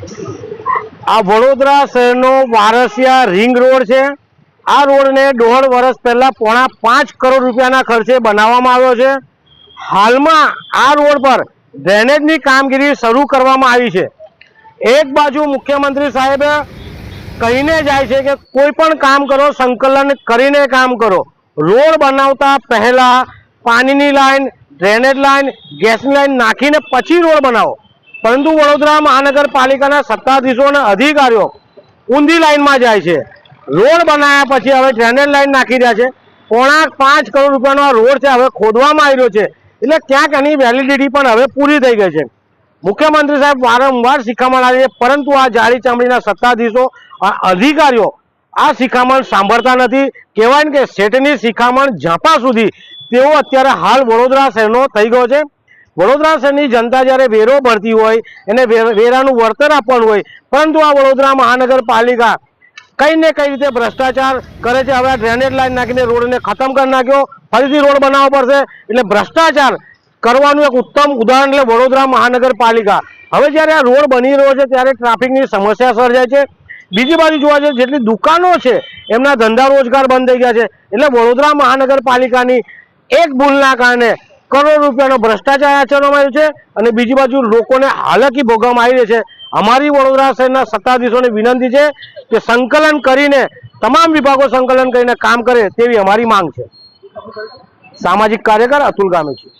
આ વડોદરા શહેરનો Varasiya ring road છે. આ રોડને દોઢ વર્ષ પહેલાં પોણા પાંચ કરોડ રૂપિયાના ખર્ચે બનાવવામાં આવ્યો છે. હાલમાં આ રોડ પર ડ્રેનેજની કામગીરી શરૂ કરવામાં આવી છે. એક બાજુ મુખ્યમંત્રી સાહેબે કહીને જાય છે કે કોઈ પણ કામ કરો, સંકલન કરીને કામ કરો. રોડ બનાવતા પહેલાં પાણીની લાઈન, ડ્રેનેજ લાઈન ગેસની લાઈન નાખીને પછી રોડ બનાવો. પરંતુ વડોદરા મહાનગરપાલિકાના સત્તાધીશો અને અધિકારીઓ ઊંધી લાઈનમાં જાય છે. રોડ બનાવ્યા પછી હવે ડ્રેનેજ લાઈન નાખી રહ્યા છે. પોણા પાંચ કરોડ રૂપિયાનો આ રોડ છે, હવે ખોદવામાં આવ્યો છે. એટલે ક્યાંક એની વેલિડિટી પણ હવે પૂરી થઈ ગઈ છે. મુખ્યમંત્રી સાહેબ વારંવાર શિખામણ આવી છે, પરંતુ આ જાડી ચામડીના સત્તાધીશો અધિકારીઓ આ શિખામણ સાંભળતા નથી. કહેવાય ને કે શેઠની શિખામણ ઝાંપા સુધી તેઓ અત્યારે હાલ વડોદરા શહેરનો થઈ ગયો છે. વડોદરા શહેરની જનતા જ્યારે વેરો ભરતી હોય, એને વેરાનું વળતર આપવાનું હોય, પરંતુ આ વડોદરા મહાનગરપાલિકા કઈ ને કઈ રીતે ભ્રષ્ટાચાર કરે છે? હવે ડ્રેનેજ લાઈન નાખીને રોડને ખતમ કરી નાખ્યો. ફરીથી રોડ બનાવવો પડશે. એટલે ભ્રષ્ટાચાર કરવાનું એક ઉત્તમ ઉદાહરણ એટલે વડોદરા મહાનગરપાલિકા. હવે જ્યારે આ રોડ બની રહ્યો છે, ત્યારે ટ્રાફિકની સમસ્યા સર્જાય છે. બીજી બાજુ જોવા જઈએ, જેટલી દુકાનો છે, એમના ધંધા રોજગાર બંધ થઈ ગયા છે. એટલે વડોદરા મહાનગરપાલિકાની એક ભૂલના કારણે કરોડ રૂપિયાનો ભ્રષ્ટાચાર આચરવામાં આવ્યો છે અને બીજી બાજુ લોકોને હાલકી ભોગવવામાં આવી રહી છે. અમારી વડોદરા શહેરના સત્તાધીશોને વિનંતી છે કે સંકલન કરીને, તમામ વિભાગો સંકલન કરીને કામ કરે તેવી અમારી માંગ છે. સામાજિક કાર્યકર અતુલ ગામેથી